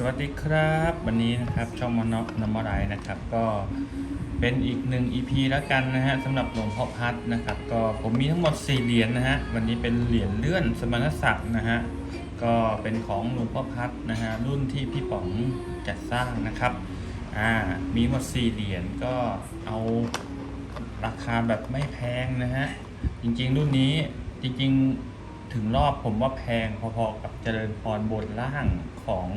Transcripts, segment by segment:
สวัสดีครับ วันนี้นะครับช่องมอนนมอไรนะครับ ก็เป็นอีกหนึ่ง EP แล้วกันนะฮะสำหรับหลวงพ่อพัดนะครับ ก็ผมมีทั้งหมด 4 เหรียญนะฮะวันนี้เป็นเหรียญเลื่อนสมณศักดิ์นะฮะก็เป็นของหลวงพ่อพัดนะฮะรุ่นที่พี่ป๋องจัดสร้างนะครับอ่ามีหมด 4 เหรียญก็เอาราคาแบบไม่แพงนะฮะจริงๆ รุ่นนี้จริงๆ ถึงรอบผมว่าแพงพอๆกับเจริญพรบนล่างของ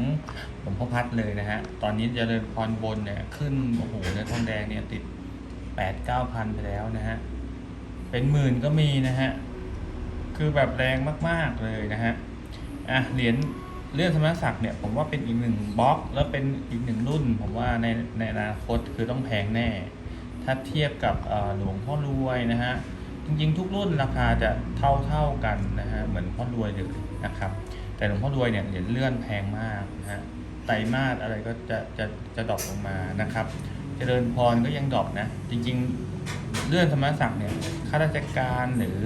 หลวงพ่อพัดเลยนะฮะ ตอนนี้เจริญพรบนเนี่ยขึ้นโอ้โหเนื้อทองแดงเนี่ยติดแปดเก้าพันไปแล้วนะฮะ เป็นหมื่นก็มีนะฮะ คือแบบแรงมากๆเลยนะฮะ อะเหรียญเลื่อนสมณศักดิ์เนี่ยผมว่าเป็นอีกหนึ่งบล็อก แล้วเป็นอีกหนึ่งรุ่น ผมว่าในในอนาคตคือต้องแพงแน่ ถ้าเทียบกับหลวงพ่อรวยนะฮะ จริงๆ ทุกรุ่นราคาจะเท่าเท่าๆกันนะฮะเหมือนพ่อรวยเลยนะครับ แต่หลวงพ่อรวยเนี่ยเหรียญเลื่อนแพงมากนะฮะไตรมาสอะไรก็จะจะจะดรอปลงมานะครับ เจริญพรก็ยังดรอปนะ จริงๆเลื่อนธรรมศักดิ์เนี่ยข้าราชการหรือ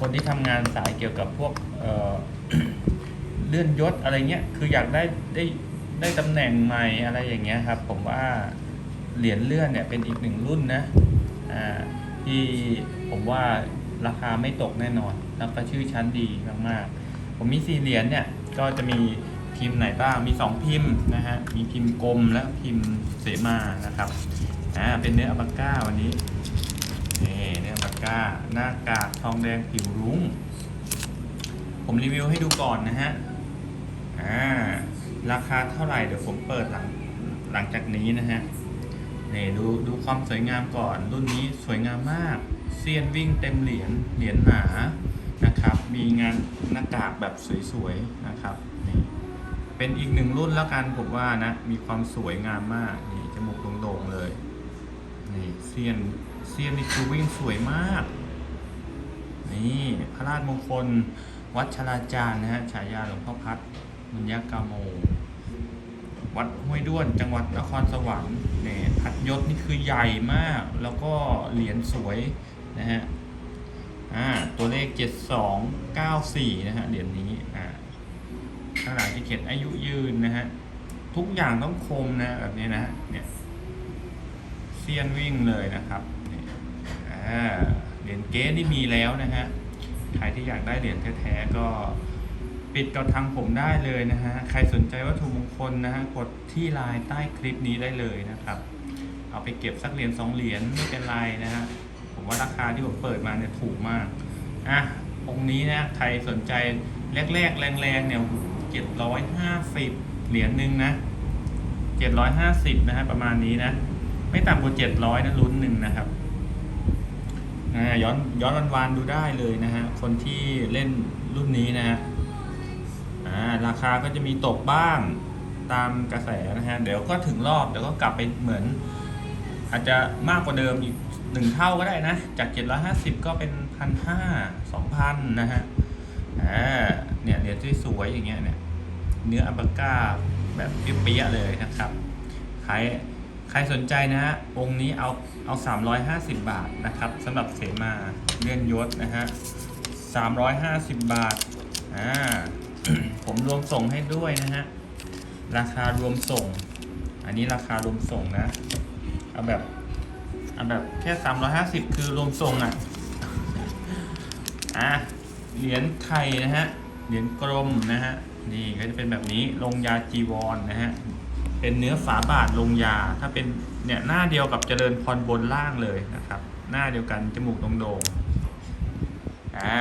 คนที่ทำงานสายเกี่ยวกับพวกเอ่อเลื่อนยศอะไรเงี้ยคืออยากได้ได้ได้ตำแหน่งใหม่อะไรอย่างเงี้ยครับ ผมว่าเหรียญเลื่อนเนี่ยเป็นอีกหนึ่งรุ่นนะอ่าที่ ผมว่าราคาไม่ตกแน่นอนแล้วก็ชื่อชั้นดีมากๆ ผมมีสี่เหรียญเนี่ยก็จะมีพิมพ์ไหนบ้าง มีสองพิมพ์นะฮะ มีพิมพ์กลมและพิมพ์เสมานะครับ อ่า เป็นเนื้ออัปาก้าวันนี้ นี่เนื้ออัปาก้า หน้ากากทองแดงผิวรุ้ง ผมรีวิวให้ดูก่อนนะฮะ อ่า ราคาเท่าไหร่เดี๋ยวผมเปิดหลังหลังจากนี้นะฮะ นี่ดูดูความสวยงามก่อน รุ่นนี้สวยงามมาก เซียนวิ่งเต็มเหรียญเหรียญหนานะครับ มีงานหน้ากากแบบสวยๆนะครับนี่เป็นอีกหนึ่งรุ่นแล้วกันผมว่านะมีความสวยงามมากนี่จมูกโด่งๆเลยนี่เซียนเซียนนี่คือวิ่งสวยมาก นี่พระราชมงคลวัดชราจารย์นะฮะฉายาหลวงพ่อพัดมุญญากาโม วัดห้วยด้วนจังหวัดนครสวรรค์เนี่ยพัดยศนี่คือใหญ่มาก แล้วก็เหรียญสวย นะฮะอ่าตัวเลข 7294 นะฮะเหรียญนี้อ่าข้างหลังจะเขียนอายุยืนนะฮะทุกอย่างต้องคมนะแบบนี้นะเนี่ยเซียนวิ่งเลยนะครับนี่อ่าเหรียญเก๊ที่มีแล้วนะฮะใครที่อยากได้เหรียญแท้ๆก็ปิดกับทางผมได้เลยนะฮะ ใครสนใจวัตถุมงคลนะฮะ กดที่ไลน์ใต้คลิปนี้ได้เลยนะครับ เอาไปเก็บสักเหรียญสองเหรียญไม่เป็นไรนะฮะ ผมว่าราคาที่ผมเปิดมาเนี่ยถูกมากอะองค์นี้นะใครสนใจแรกๆแรงๆเนี่ยเจ็ดร้อยห้าสิบเหรียญหนึ่งนะเจ็ดร้อยห้าสิบนะฮะประมาณนี้นะ ไม่ต่ำกว่าเจ็ดร้อยนะลุ้นหนึ่งนะครับอ่าย้อนย้อนวันๆดูได้เลยนะฮะคนที่เล่นรุ่นนี้นะฮะอ่าราคาก็จะมีตกบ้างตามกระแสนะฮะเดี๋ยวก็ถึงรอบเดี๋ยวก็กลับไปเหมือน อาจจะมากกว่าเดิมอีก หนึ่งเท่าก็ได้นะ จาก 750 ก็เป็นพันห้าสองพันนะฮะอ่าเนี่ยเหรียญที่สวยอย่างเงี้ยเนี่ยเนื้ออัลปาก้าแบบเปี้ยๆเลยนะครับ ใครใครสนใจนะฮะองค์นี้เอาเอา 350 บาทนะครับสำหรับเสมาเลื่อนยศนะฮะ350 บาทอ่าผมรวมส่งให้ด้วยนะฮะราคารวมส่ง อันนี้ราคารวมส่งนะเอาแบบ อาแบบแค่350คือรวมส่งอะ อะ เหรียญไข่นะฮะ เหรียญกลมนะฮะ นี่ก็จะเป็นแบบนี้ ลงยาจีวรนนะฮะ เป็นเนื้อฝาบาทลงยา ถ้าเป็นเนี่ยหน้าเดียวกับเจริญพรบนล่างเลยนะครับ หน้าเดียวกันจมูกโด่งๆ อ่า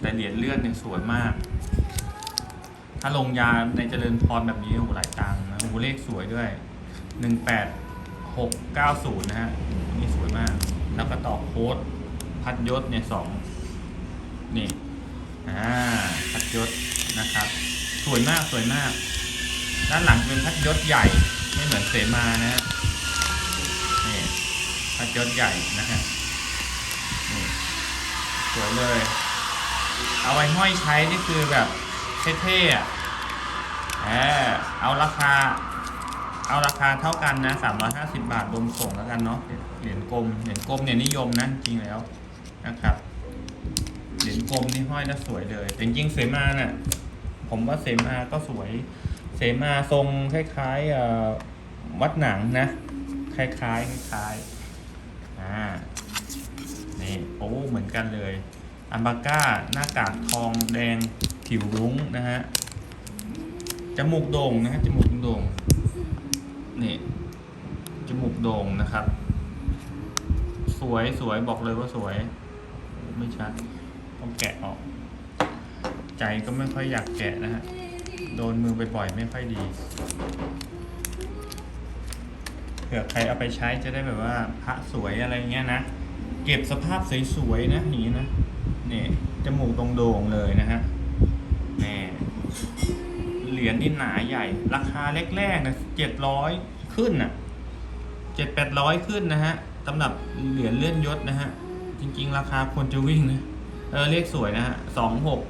แต่เหรียญเลื่อนเนี่ยสวยมาก ถ้าลงยาในเจริญพรแบบนี้โอ้โหหลายตังค์นะโอ้โหเลขสวยด้วยหนึ่งแปดหกเก้าศูนย์นะฮะ แล้วก็ต่อโค้ดพัดยศเนี่ยสองนี่อ่าพัดยศนะครับ สวยมากสวยมาก ด้านหลังเป็นพัดยศใหญ่ไม่เหมือนเสมานะฮะนี่พัดยศใหญ่นะฮะนี่สวยเลย เอาไว้ห้อยใช้นี่คือแบบเท่ๆอะเออเอาราคา เอาราคาเท่ากันนะ 350 บาทรวมส่งแล้วกันเนาะ เหรียญกลมเหรียญกลมเนี่ยนิยมนะจริงแล้วนะครับเหรียญกลมนี่ห้อยแล้วสวยเลยแต่จริงเสมาน่ะ ผมว่าเสมาก็สวย เสมาทรงคล้ายๆวัดหนังนะ คล้ายๆคล้ายๆอ่านี่โอ้เหมือนกันเลยอันบาก้าหน้ากากทองแดงผิวรุ้งนะฮะจมูกโด่งนะฮะจมูกโด่งนี่จมูกโด่งนะครับ สวยสวยบอกเลยว่าสวย ไม่ชัด ต้องแกะออก ใจก็ไม่ค่อยอยากแกะนะฮะ โดนมือไปบ่อยไม่ค่อยดีเผื่อใครเอาไปใช้จะได้แบบว่าพระสวยอะไรเงี้ยนะ เก็บสภาพสวยๆนะอย่างนี้นะนี่จมูกตรงโด่งเลยนะฮะนี่เหรียญนี่หนาใหญ่ ราคาแรกๆนะเจ็ดร้อยขึ้นอะเจ็ดแปดร้อยขึ้นนะฮะ สำหรับเหรียญเลื่อนยศนะฮะ จริง ๆ ราคาควรจะวิ่งนะ เออเลขสวยนะฮะสองหก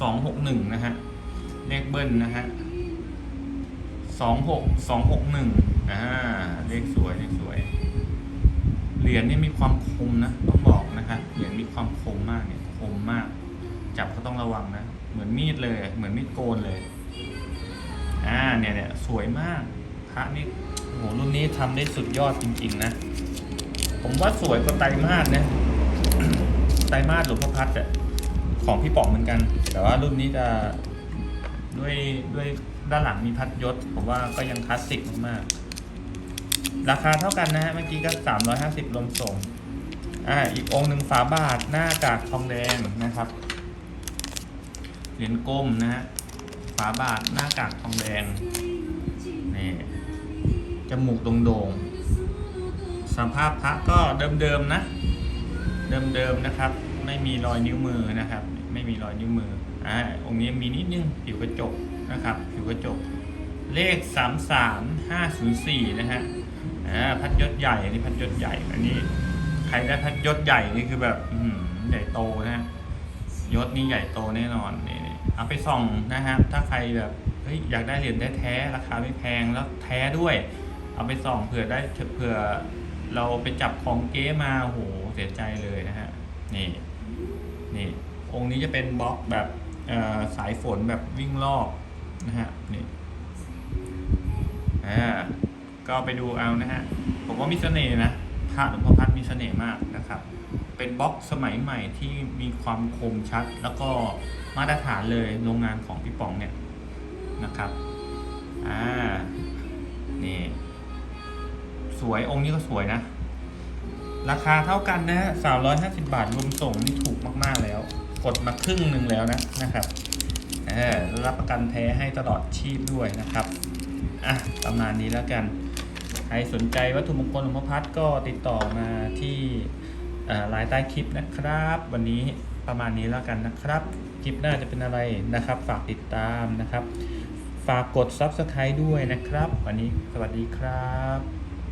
สองหกหนึ่งนะฮะ เลขเบิ้ลนะฮะสองหกสองหกหนึ่งอ่าเลขสวยเลขสวย เหรียญนี่มีความคมนะต้องบอกนะครับ เหรียญมีความคมมากเนี่ยคมมาก จับก็ต้องระวังนะ เหมือนมีดเลย เหมือนมีดโกนเลย อ่าเนี่ยเนี่ยสวยมากพระนี่โหรุ่นนี้ทำได้สุดยอดจริง ๆ นะ ผมว่าสวยกว่าไตรมาสนะไตรมาสหลวงพ่อพัดอะของพี่ป๋องเหมือนกัน แต่ว่ารุ่นนี้จะด้วยด้วยด้านหลังมีพัดยศ ผมว่าก็ยังคลาสสิกมากๆราคาเท่ากันนะฮะเมื่อกี้ก็350รวมส่งอ่าอีกองหนึ่งฝาบาทหน้ากากทองแดงนะครับเหรียญก้มนะฮะฝาบาทหน้ากากทองแดงนี่จมูกโด่งๆ สัมภาพพระก็เดิมๆนะ เดิมๆนะครับ ไม่มีรอยนิ้วมือนะครับ ไม่มีรอยนิ้วมืออ่าองค์นี้มีนิดนึงผิวกระจกนะครับ ผิวกระจก เลข 33504 นะฮะอ่าพัดยศใหญ่อันนี้พัดยศใหญ่อันนี้ใครได้พัดยศใหญ่นี่คือแบบใหญ่โตนะฮะยศนี่ใหญ่โตแน่นอนนี่นี่เอาไปส่องนะครับ ถ้าใครแบบเฮ้ยอยากได้เหรียญได้แท้ราคาไม่แพงแล้วแท้ด้วย เอาไปส่องเผื่อได้เผื่อ เราไปจับของเก๊มาโหเสียใจเลยนะฮะนี่นี่องค์นี้จะเป็นบล็อกแบบสายฝนแบบวิ่งรอบนะฮะนี่อ่าก็ไปดูเอานะฮะผมว่ามีเสน่ห์นะพระหลวงพ่อพัดมีเสน่ห์มากนะครับ เป็นบล็อกสมัยใหม่ที่มีความคมชัด แล้วก็มาตรฐานเลยโรงงานของพี่ป๋องเนี่ยนะครับอ่านี่ สวยองค์นี้ก็สวยนะ ราคาเท่ากันนะฮะสามร้อยห้าสิบาทรวมส่งนี่ถูกมากๆแล้ว กดมาครึ่งหนึ่งแล้วนะนะครับเออรับประกันแท้ให้ตลอดชีพด้วยนะครับอะประมาณนี้แล้วกันใครสนใจวัตถุมงคลหลวงพ่อพัดก็ติดต่อมาที่ไลน์ใต้คลิปนะครับ วันนี้ประมาณนี้แล้วกันนะครับ คลิปหน้าจะเป็นอะไรนะครับ ฝากติดตามนะครับ ฝากกด Subscribe ด้วยนะครับ วันนี้สวัสดีครับ